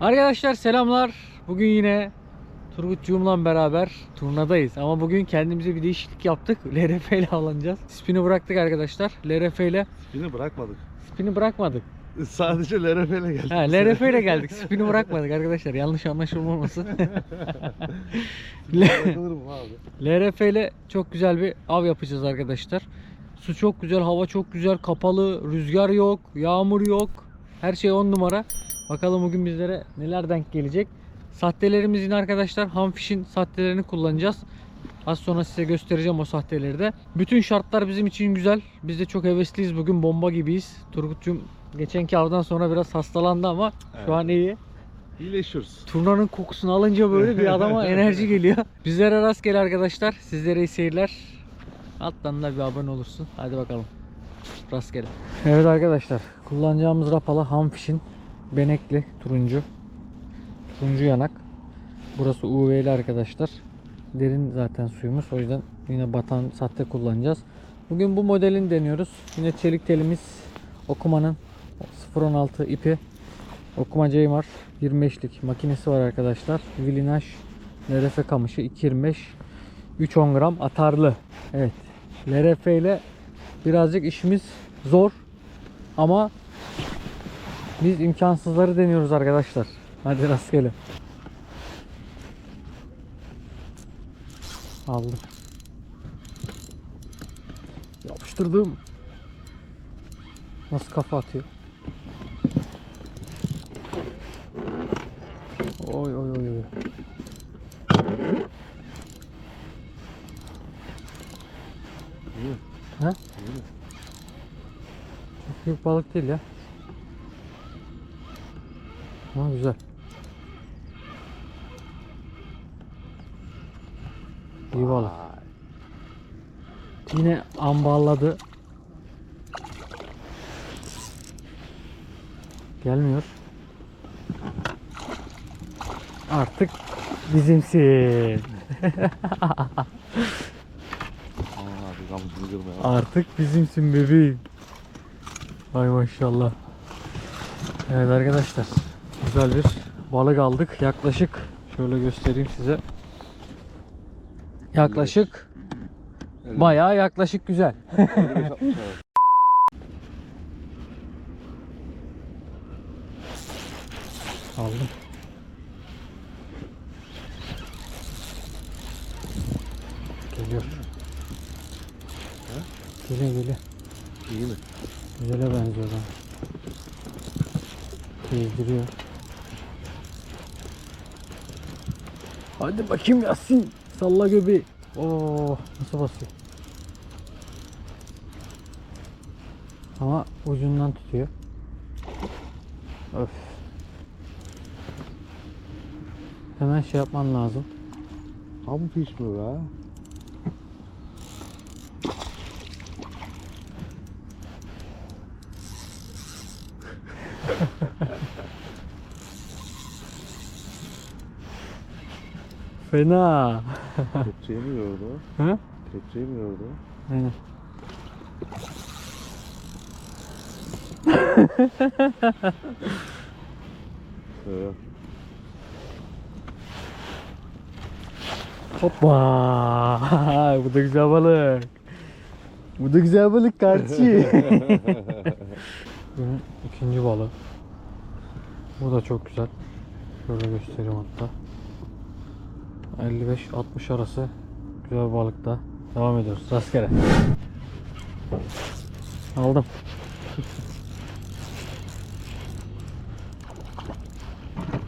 Arkadaşlar selamlar. Bugün yine Turgutcuğumla beraber turnadayız. Ama bugün kendimize bir değişiklik yaptık. LRF ile avlanacağız. Spini bıraktık arkadaşlar. LRF ile Spini bırakmadık. spini bırakmadık. Sadece LRF ile geldik. Ha, LRF ile geldik. Spini bırakmadık arkadaşlar. Yanlış anlaşılma olmasın. LRF ile çok güzel bir av yapacağız arkadaşlar. Su çok güzel, hava çok güzel, kapalı, rüzgar yok, yağmur yok. Her şey on numara. Bakalım bugün bizlere neler denk gelecek. Sahtelerimiz yine arkadaşlar Hamfish'in sahtelerini kullanacağız. Az sonra size göstereceğim o sahteleri de. Bütün şartlar bizim için güzel. Biz de çok hevesliyiz bugün bomba gibiyiz. Turgut'cum geçenki avdan sonra biraz hastalandı ama Evet. şu an iyi. İyileşiyoruz. Turnanın kokusunu alınca böyle bir adama enerji geliyor. Bizlere rastgele arkadaşlar. Sizlere iyi seyirler. Alttan da bir abone olursun. Hadi bakalım. Rastgele. Evet arkadaşlar. Kullanacağımız rapala Hamfish'in benekli turuncu. Turuncu yanak. Burası UV'li arkadaşlar. Derin zaten suyumuz. O yüzden yine batan sahte kullanacağız. Bugün bu modelini deniyoruz. Yine çelik telimiz. Okumanın 0.16 ipi. Okuma Ceymar 25'lik makinesi var arkadaşlar. Vilinaş LRF kamışı 2.25 310 gram atarlı. Evet. LRF ile birazcık işimiz zor ama biz imkansızları deniyoruz arkadaşlar. Hadi rastgele. Aldım. Yapıştırdım. Nasıl kafa atıyor? Oy oy oy oy. Ha? Çok büyük balık değil ya. Ama güzel. İyi balık. Yine amballadı. Gelmiyor. Artık bizimsin. Artık bizimsin bebeğim. Ay maşallah. Evet arkadaşlar. Güzel bir balık aldık. Yaklaşık şöyle göstereyim size. Yaklaşık bayağı yaklaşık güzel. 55 60 abi. Aldım. Geliyor. Geliyor geliyor. İyi mi? Güzele benziyor lan. Gezdiriyor. Hadi bakayım Yasin. Salla göbeği. Oo, nasıl basıyor? Ama ucundan tutuyor. Öf. Hemen şey yapman lazım. Ham fiş mi be? Fena. Kepçeyi mi yordu? Hı? Kepçeyi mi yordu? Aynen. Ee, Hoppa. Bu da güzel balık. Bu da güzel balık kardeşi. Günün ikinci balığı. Bu da çok güzel. Şöyle göstereyim hatta. 55-60 arası güzel balıkta. Devam ediyoruz. Rastgele. Aldım.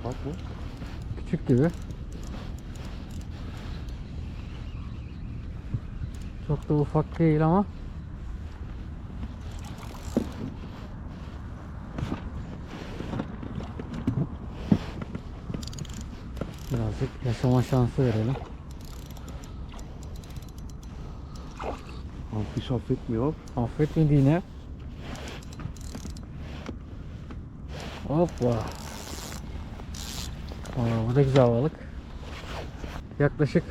Bak bu. Küçük gibi. Çok da ufak değil ama. Birazcık yaşama şansı verelim. Fiş affetmiyor. Affetmedi yine. Hoppa. Aa, bu da güzel balık. Yaklaşık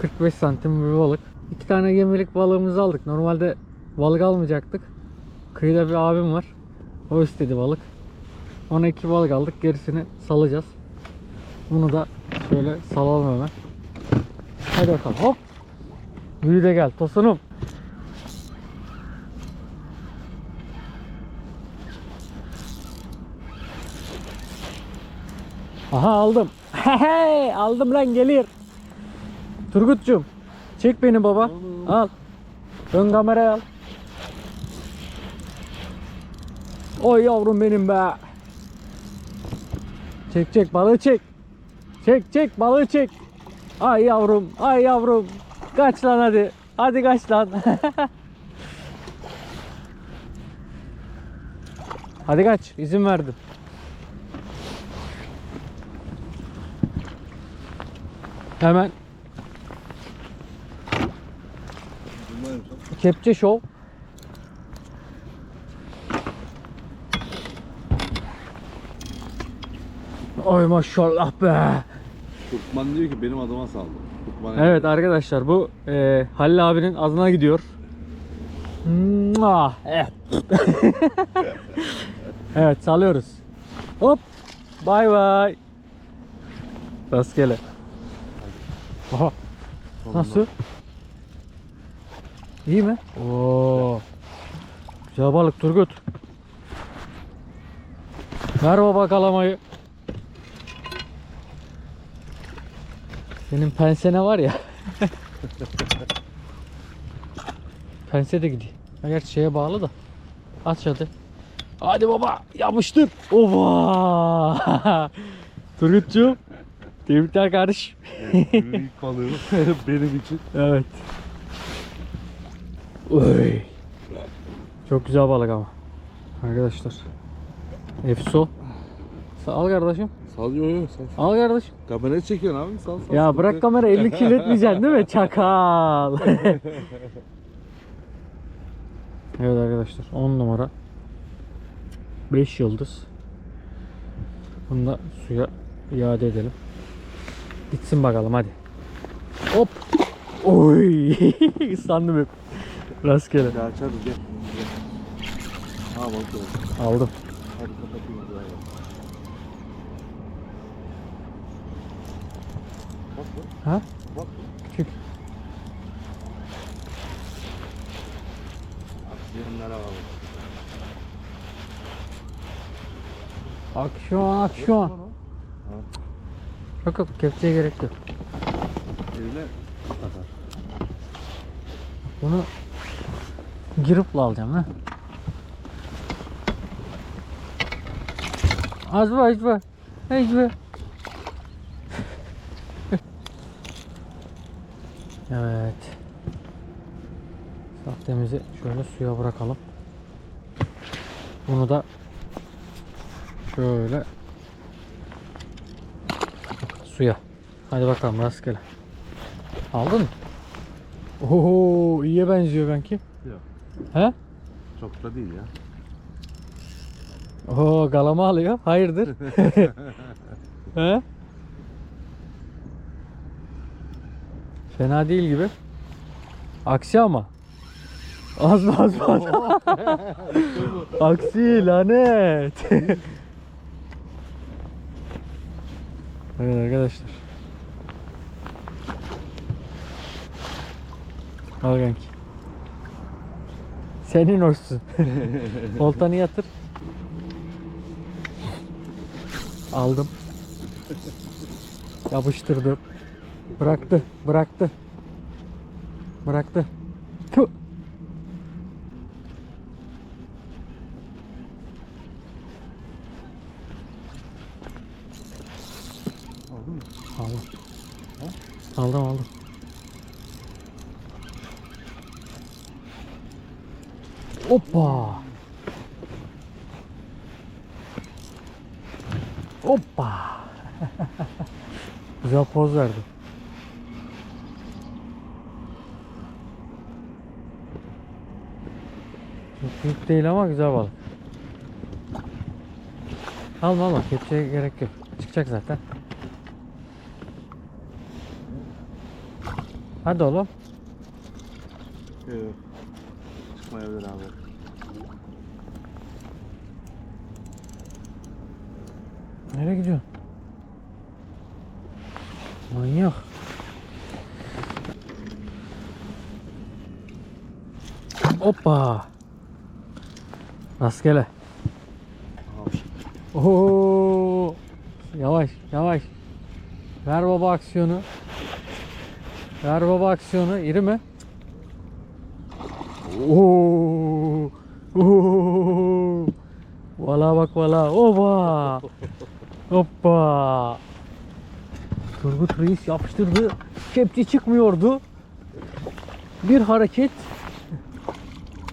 45 santim bir balık. İki tane gemilik balığımızı aldık. Normalde balık almayacaktık. Kıyıda bir abim var. O istedi balık. Ona iki balık aldık. Gerisini salacağız. Bunu da şöyle salalım hemen. Hadi bakalım hop. Büyü de gel tosunum. Aha aldım. Hey, aldım lan gelir. Turgut'cum çek beni baba. Al. Ön kamerayı al. Oy yavrum benim be. Çek çek balığı çek. Çek çek balığı çek. Ay yavrum ay yavrum. Kaç lan hadi. Hadi kaç lan. hadi kaç izin verdim. Hemen kepçe şov. Ay maşallah be. Türkman diyor ki benim adıma saldı. Türkman Evet arkadaşlar bu e, Halil abinin adına gidiyor. Evet salıyoruz. Hop. Bay bay. Rastgele. Aha. Nasıl? İyi mi? Oo. Güzel balık Turgut. Ver baba kalamayı. Senin pensene var ya. Pense de gidiyor. Ha, Gerçi şeye bağlı da. Aç hadi. Hadi baba yapıştır. Ova. Turgutcuğum. Tebrikler kardeş. Büyük balığım benim için. Evet. Oy. Çok güzel balık ama. Arkadaşlar. Efso. Al kardeşim. Sal yo yo sal. Al kardeşim. Kamerayı çekiyorsun abi sal sal. Ya bırak kamera elini kirletmeyeceksin değil mi? Çakal. evet arkadaşlar 10 numara 5 yıldız. Bunu da suya iade edelim. Gitsin bakalım hadi. Hop. Oy. Islandım hep. Rastgele. Ya açarız gel. Ha bak Aldım. Hadi kapatayım hadi. hadi. Bak bak. Ha? Bak. Küçük. Aksiyonlara bak. Aksiyon aksiyon. Yok yok kepçeye gerek yok. Eline takar. Bunu giripla alacağım ha. Az var az var. Az var. Evet. Sahtemizi şöyle suya bırakalım. Bunu da şöyle suya. Hadi bakalım rastgele. Aldın mı? Oo iyiye benziyor kanki. Yok. He? Çok da değil ya. Oo galama alıyor. Hayırdır? He? Fena değil gibi. Aksi ama. Az az az? Aksi lanet. evet arkadaşlar. Al kanki. Senin olsun. Oltanı yatır. Aldım. Yapıştırdım. Bıraktı, bıraktı. Bıraktı. Tüh. Aldın mı? Aldım. Aldım aldım. Hoppa. Hoppa. Güzel poz verdi. Büyük değil ama güzel balık. Alma alma kepçeye gerek yok. Çıkacak zaten. Hadi oğlum. Yok. Çıkmayabilir abi. Nereye gidiyorsun? Manyak. Hoppa. Rastgele. Oo. Yavaş, yavaş. Ver baba aksiyonu. Ver baba aksiyonu. İri mi? Oo. Oo. Vala bak vala. Oba. Hoppa. Turgut Reis yapıştırdı. Kepçe çıkmıyordu. Bir hareket.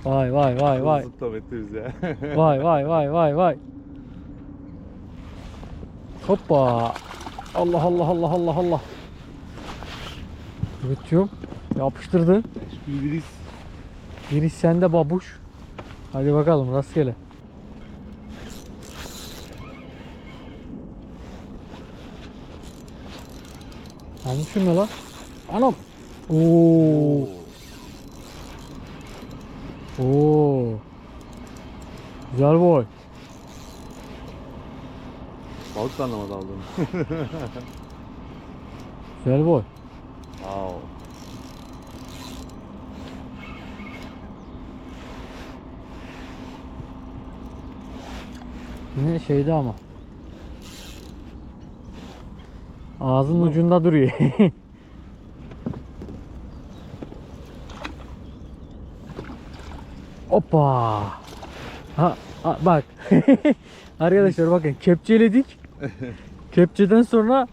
Vay vay vay vay. Zıplam etti bizi ya. Vay vay vay vay vay. Hoppa. Allah Allah Allah Allah Allah. Turgut'cum yapıştırdı. Biliriz. Biri sende babuş. Hadi bakalım rastgele. Almışım ne lan? Anam. Oo. Oo. Güzel boy. Balık da anlamadı aldığını. Güzel boy. Wow. Yine şeyde ama. Ağzın ucunda duruyor. Hoppa. Ha, ha, bak. Arkadaşlar bakın kepçeledik. Kepçeden sonra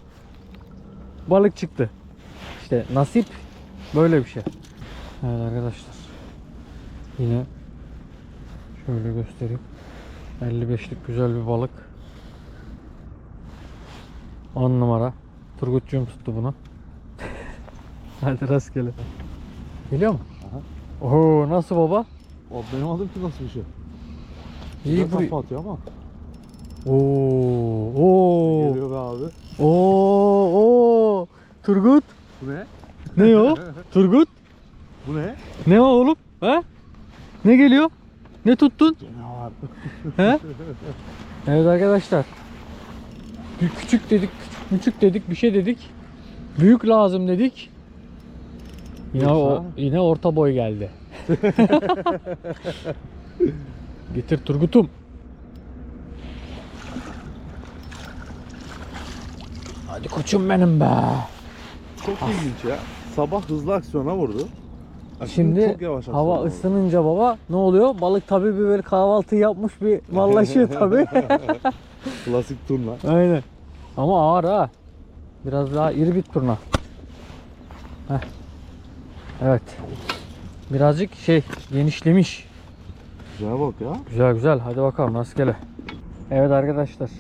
balık çıktı. İşte nasip böyle bir şey. Evet arkadaşlar. Yine şöyle göstereyim. 55'lik güzel bir balık. 10 numara. Turgutcuğum tuttu bunu. Hadi rastgele. Geliyor mu? Aha. Oho nasıl baba? O benim adım ki nasıl bir şey? İyi Güzel kafa atıyor ama. Oo, oo, Geliyor be abi. oo, oo. Turgut. Bu ne? Ne o? Turgut. Bu ne? Ne o oğlum? He? Ne geliyor? Ne tuttun? Canavar. He? Evet arkadaşlar. Bir küçük dedik, küçük, küçük dedik, bir şey dedik. Büyük lazım dedik. Yine o, Yoksa? yine orta boy geldi. Getir Turgut'um. Hadi koçum benim be. Çok ilginç ya. Sabah hızlı aksiyona vurdu. Akşam Şimdi hava vurdu. ısınınca baba ne oluyor? Balık tabii bir böyle kahvaltı yapmış bir mallaşıyor tabii. Klasik turna. Aynen. Ama ağır ha. Biraz daha iri bir turna. Heh. Evet. Birazcık şey genişlemiş. Güzel bak ya. Güzel güzel. Hadi bakalım rastgele. Evet arkadaşlar.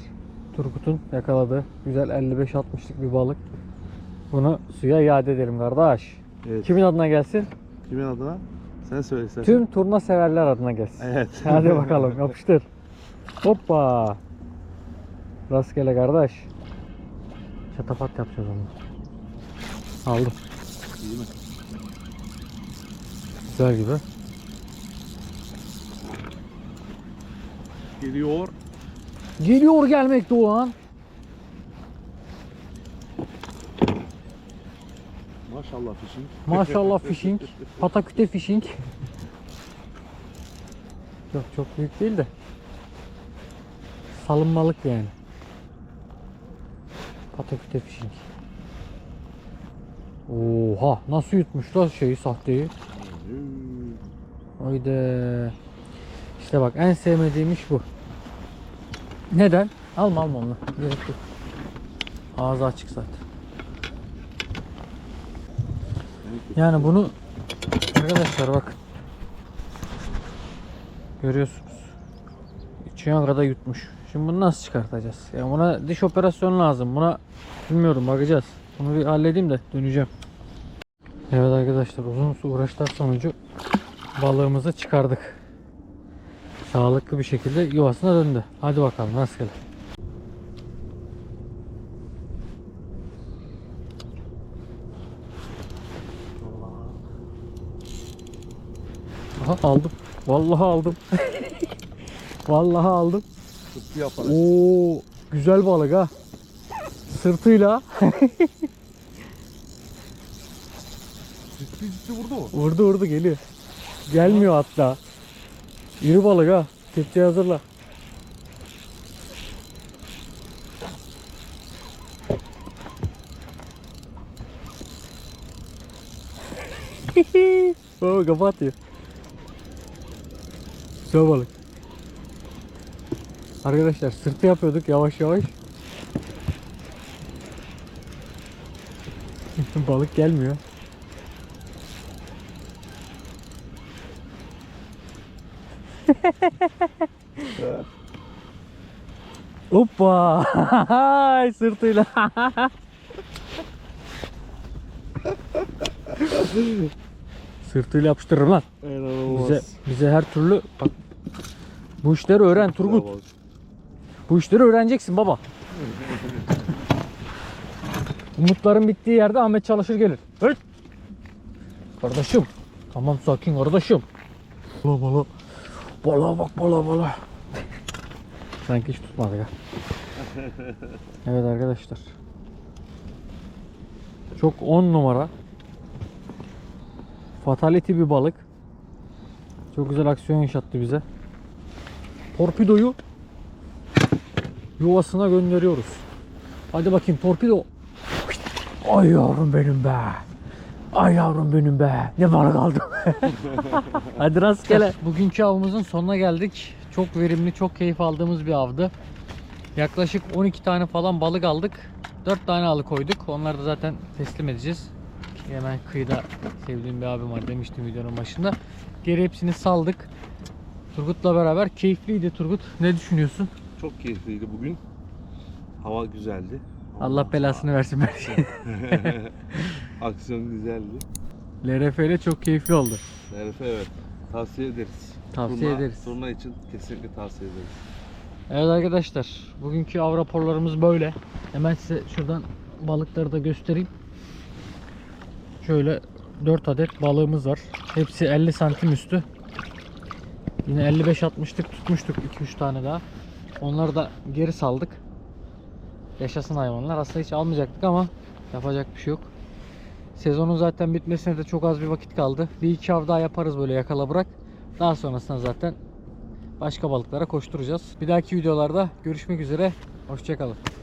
Turgut'un yakaladığı güzel 55-60'lık bir balık. Bunu suya iade edelim kardeş. Evet. Kimin adına gelsin? Kimin adına? Sen söyle istersen. Tüm turna severler adına gelsin. Evet. Hadi bakalım yapıştır. Hoppa. Rastgele kardeş. Çatapat yapacağız onu. Aldım. İyi mi? Güzel gibi. Geliyor. Geliyor gelmekte olan. Maşallah fişin. Maşallah fishing. Pataküte fishing. Yok çok büyük değil de. Salınmalık yani. Pataküte fishing. Oha nasıl yutmuş lan şeyi sahteyi. Haydi. İşte bak en sevmediğim iş bu. Neden? Alma alma onu. Gerek yok. Ağzı açık zaten. Yani bunu arkadaşlar bakın. Görüyorsunuz. İçine kadar yutmuş. Şimdi bunu nasıl çıkartacağız? Yani buna diş operasyonu lazım. Buna bilmiyorum bakacağız. Bunu bir halledeyim de döneceğim. Evet arkadaşlar uzun uğraşlar sonucu balığımızı çıkardık. Sağlıklı bir şekilde yuvasına döndü. Hadi bakalım nasıl gelir. Aha aldım. Vallahi aldım. Vallahi aldım. Oo, güzel balık ha. Sırtıyla. Ciddi vurdu mu? vurdu vurdu geliyor. Gelmiyor hatta. İri balık ha. Kepçe hazırla. Baba kafa atıyor. Güzel balık. Arkadaşlar sırtı yapıyorduk yavaş yavaş. balık gelmiyor. Hoppa! Sırtıyla. Sırtıyla yapıştırırım lan. İnanılmaz. Bize, bize her türlü bak bu işleri öğren Turgut. Bu işleri öğreneceksin baba. Umutların bittiği yerde Ahmet çalışır gelir. Evet. Kardeşim. Tamam sakin kardeşim. Bala bala. Bala bak bala bala. Sanki hiç tutmadı ya. Evet arkadaşlar. Çok 10 numara. Fatality bir balık. Çok güzel aksiyon yaşattı bize. Torpidoyu yuvasına gönderiyoruz. Hadi bakayım torpido. Ay yavrum benim be. Ay yavrum benim be. Ne balık aldım. Hadi rastgele. Bugünkü avımızın sonuna geldik. Çok verimli, çok keyif aldığımız bir avdı. Yaklaşık 12 tane falan balık aldık. 4 tane alıkoyduk. Onları da zaten teslim edeceğiz. Hemen kıyıda sevdiğim bir abim var demiştim videonun başında. Geri hepsini saldık. Turgut'la beraber keyifliydi Turgut. Ne düşünüyorsun? Çok keyifliydi bugün. Hava güzeldi. Allah belasını versin belki. Aksiyon güzeldi. LRF ile çok keyifli oldu. Şerefe evet. Tavsiye ederiz. Tavsiye Turna- ederiz. Turna için kesinlikle tavsiye ederiz. Evet arkadaşlar bugünkü av raporlarımız böyle. Hemen size şuradan balıkları da göstereyim. Şöyle 4 adet balığımız var. Hepsi 50 santim üstü. Yine 55-60'lık tutmuştuk 2-3 tane daha. Onları da geri saldık. Yaşasın hayvanlar. Aslında hiç almayacaktık ama yapacak bir şey yok. Sezonun zaten bitmesine de çok az bir vakit kaldı. Bir iki av daha yaparız böyle yakala bırak. Daha sonrasında zaten başka balıklara koşturacağız. Bir dahaki videolarda görüşmek üzere. Hoşçakalın.